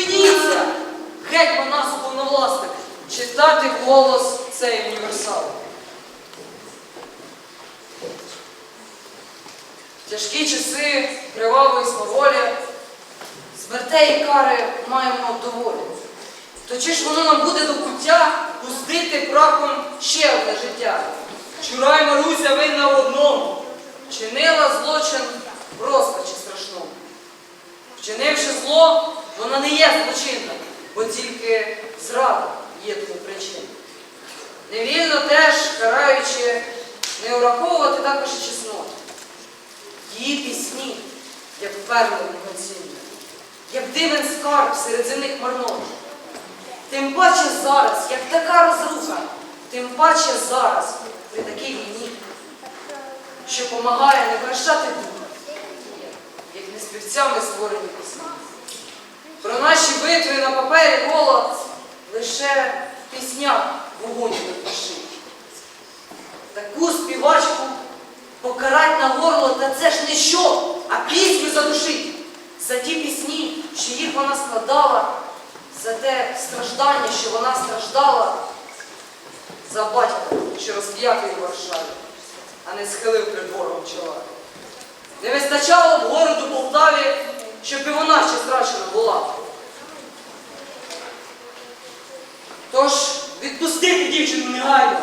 Спиніться! Гетьман нас уповновласник читати голос цей універсал. Тяжкі часи, кривавої сваволі, смертей і кари маємо доволі. То чи ж воно нам буде до пуття пустити прахом ще одне життя? Чурай Маруся винна в одному, чинила злочин вона не є злочинна, бо тільки зрада є тому причина. Невільно теж, караючи, не ураховувати також і чесноту. Її пісні, як перли повноцінні, як дивен скарб серед земних марнот. Тим паче зараз, як така розруха, тим паче зараз, при такій війні, що помагає не втрачати духа, як не співцями створені пісні. Лише в піснях вогонь допиши. Таку співачку покарать на горло, та це ж не що, а пісню задушить. За ті пісні, що їх вона складала, за те страждання, що вона страждала, за батька, що розп'ятий у Варшаві, а не схилив перед ворогом чола. Не вистачало б городу Полтаві, щоб і вона ще страчена була. Тож відпустити дівчину негайно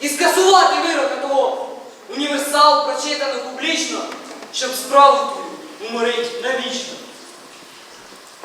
і скасувати вироки того універсал прочитано публічно, щоб справу у уморить навічно.